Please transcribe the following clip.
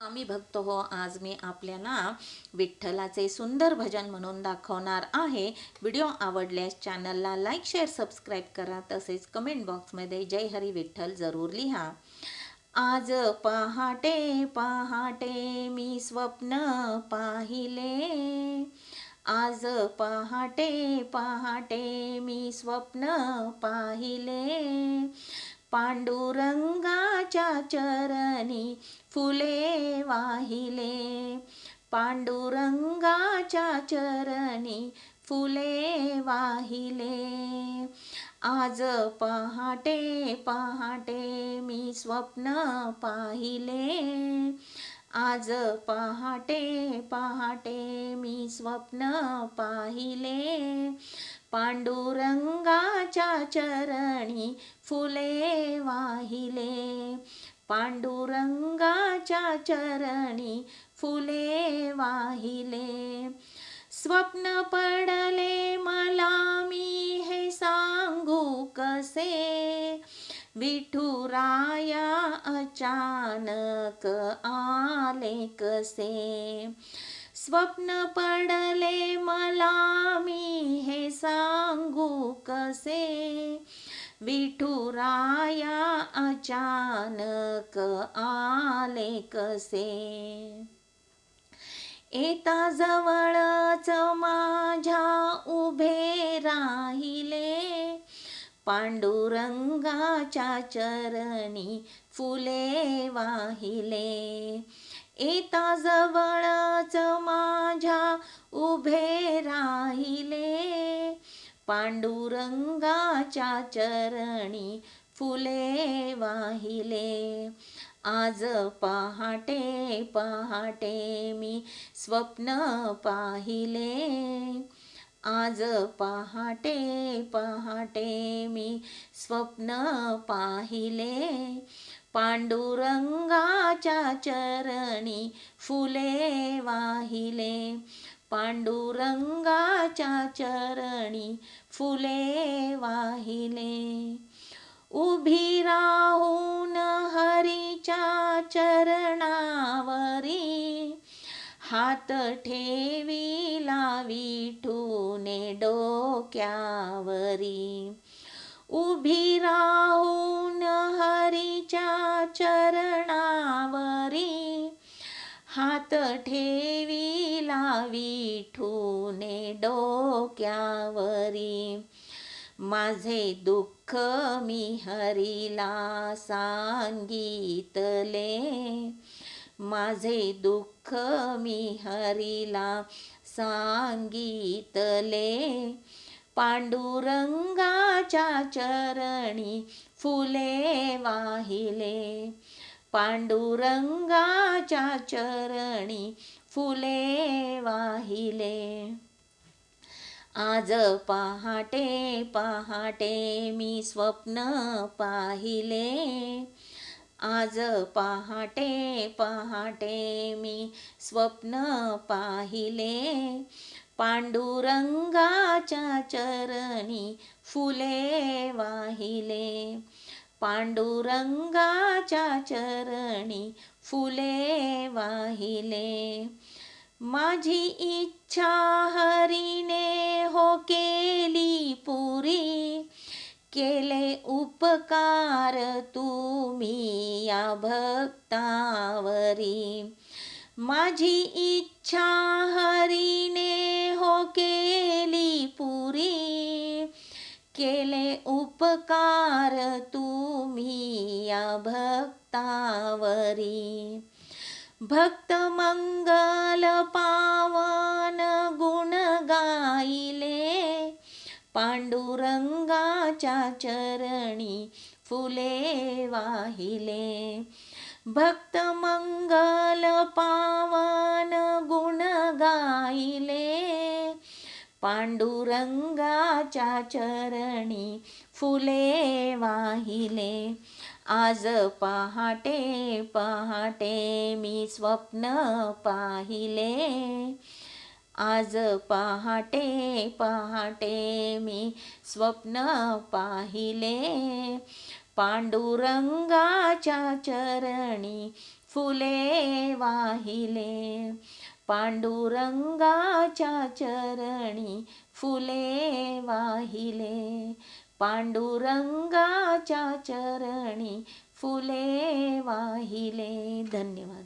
आम्ही भक्त हो आज मी आपल्याला विठ्ठलाचे सुंदर भजन म्हणून दाखवणार आहे. व्हिडिओ आवडल्यास चॅनलला लाईक शेअर सबस्क्राईब करा. तसेच कमेंट बॉक्समध्ये जय हरी विठ्ठल जरूर लिहा. आज पहाटे पहाटे मी स्वप्न पाहिले. आज पहाटे पहाटे मी स्वप्न पाहिले. पांडुरंगाच्या चरणी फुले वाहिले. पांडुरंगाच्या चरणी फुले वाहिले. आज पहाटे पहाटे मी स्वप्न पाहिले. आज पहाटे पहाटे मी स्वप्न पाहिले. पांडुरंगाच्या चरणी फुले वाहिले. पांडुरंगाच्या चरणी फुले वाहिले. स्वप्न पडले मला मी हे सांगू कसे? विठुराया अचानक आले कसे? स्वप्न पडले मला मी हे सांगू कसे? विठुराया अचानक आले कसे? येता जवळच माझ्या उभे राहिले. पांडुरंगाच्या चरणी फुले वाहिले. येता जवळच माझ्या उभे राहिले. पांडुरंगाच्या चरणी फुले वाहिले. आज पहाटे पहाटे मी स्वप्न पाहिले. आज पहाटे पहाटे मी स्वप्न पाहिले. पांडुरंगाच्या चरणी फुले वाहिले. पांडुरंगाच्या चरणी फुले वाहिले. उभी राहून हरीच्या चरणावरी हात ठेविला विठूने डोक्यावरी. उभी राहून हरीच्या चरणावरी. हात ठेविला विठूने डोक्यावरी. माझे दुःख मी हरीला सांगितले. माझे दुःख मी हरीला सांगितले. पांडुरंगाच्या चरणी फुले वाहिले. पांडुरंगाच्या चरणी फुले वाहिले. आज पहाटे पहाटे मी स्वप्न पाहिले. आज पहाटे पहाटे मी स्वप्न पाहिले. पांडुरंगाच्या चरणी फुले वाहिले. पांडुरंगाच्या चरणी फुले वाहिले. माझी इच्छा हरीने हो केली पुरी. केले उपकार तुम्ही या भक्तावरी. माझी इच्छा हरीने हो केली पुरी. केले उपकार तुम्ही या भक्तावरी. भक्त मंगल पावन गुण गाईले. पांडुरंगाच्या चरणी फुले वाहिले. भक्त मंगल पावन गुण गाईले पांडुरंगाच्या चरणी फुले वाहिले. आज पहाटे पहाटे मी स्वप्न पाहिले. आज पहाटे पहाटे मी स्वप्न पाहिले. पांडुरंगाच्या चरणी फुले वाहिले. पांडुरंगाच्या चरणी फुले वाहिले. पांडुरंगाच्या चरणी फुले वाहिले. धन्यवाद.